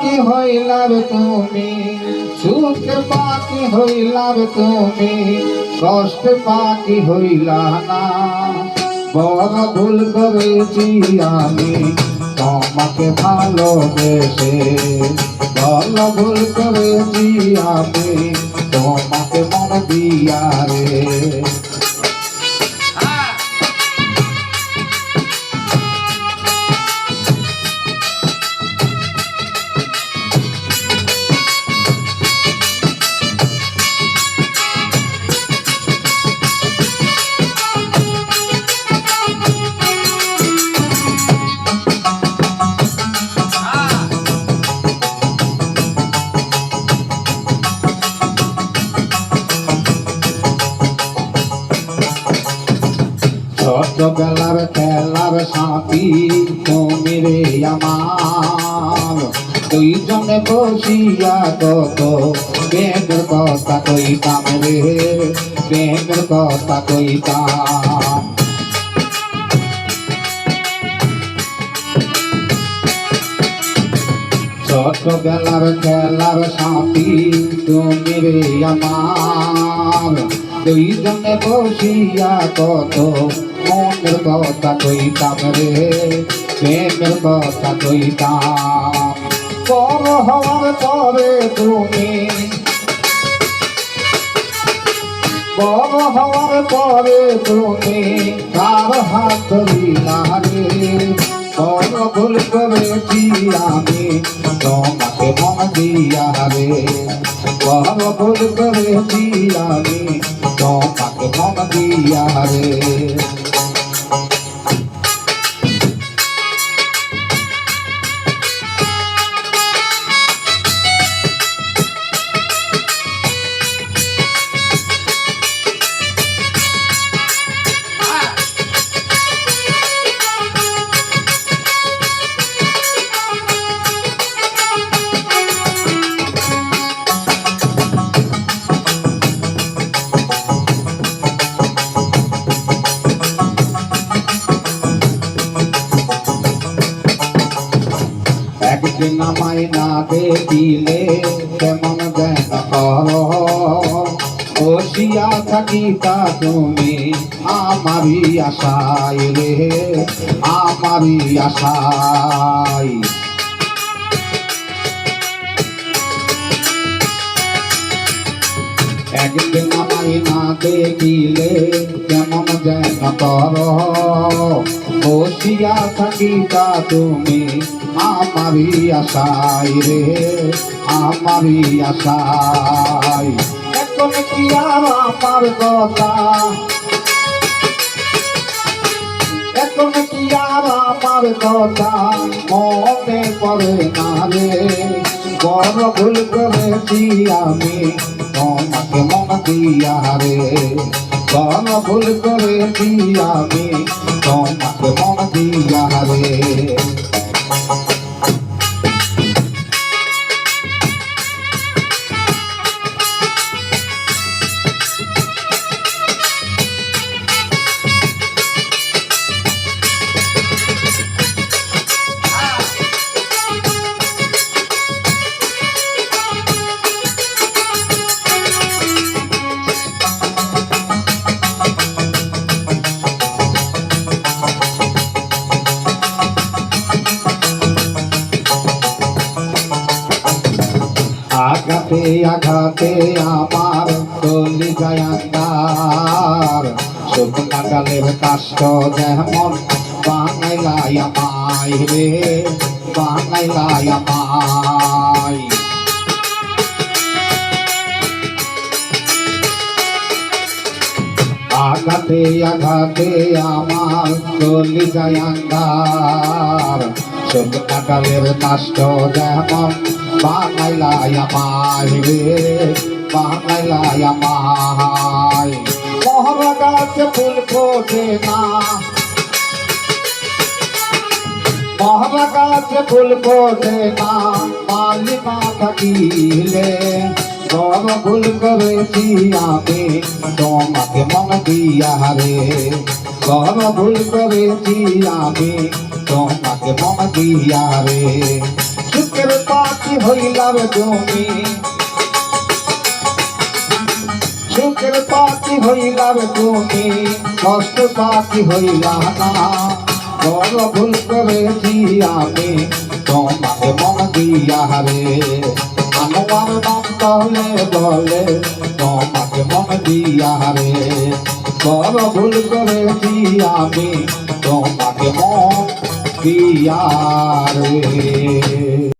কি হইলাম তুমি, সুখ পাকি হইলাম তুমি, কষ্ট পাকি হইলা না। বড় ভুল করেছি আমি, তোমাকে ভালোবেসে। বড় ভুল করেছি আমি, তোমাকে মন দিয়া রে। ছোটবেলার খেলার সাথী তুমি রে আমার। দুইজনে বসিয়া কত প্রেমের কথা কইতাম রে, প্রেমের কথা কইতাম। ছোটবেলার খেলার সাথী তুমি রে আমার। দুইজনে বসিয়া কত মনের কথা কইতাম রে, প্রেমের কথা কইতাম। হওয়ার পরে তুমি বড় হওয়ার পরে তুমি কার হাত ধরিলা রে? বড় ভুল করেছি আমি, তোমাকে মন দিয়া রে। ভুল করেছি আমি, তোমাকে মন দিয়া আমায় না দেখিলে কেমন যেন কর। বসিয়া থাকি তা তুমি আমারই আশায় রে, আমারই আশায়। একদিন আমায় না দেখিলে কেমন যেন কর। বসিয়া থাকি তা তুমি? আমারই আশায় রে, আমারই আশায় এখন কি আর আমার কথা? এখন কি আর আমার কথা? মনে পড়ে না রে, বড় ভুল করেছি আমি, তোমাকে মন দিয়া রে। বড় ভুল করেছি আমি তোমাকে মন দিয়া রে আঘাতে আঘাতে আমার গলি গায়াঙ্গার শুকনা কালের কাষ্ট যেমন বাঙাইলাই আমায় রে বাঙাইলাই আমায়। আঘাতে আঘাতে আমার গলি গায়াঙ্গার শুকনা কালের কাষ্ট যেমন বাঙাইলাই আমায় রে বাঙাইলাই আমায় মহরা গাছে ফুল ফোটে না। মহরা গাছে ফুল ফোটে না, মালিকা থাকিলে। বড় ভুল করেছি আমি, তোমাকে মন দিয়া রে। বড় ভুল করেছি আমি, তোমাকে মন দিয়া রে। সুখের পাখি হইলাম তুমি, সুখের পাখি হইলাম তুমি, কষ্ট পাখি হইলা না। বড় ভুল করেছি আমি, তোমাকে মন দিয়া রে। আমার নাম তলে বলে তোমাকে মন দিয়া রে বড় ভুল করেছি আমি, তোমাকে মন দিয়া রে।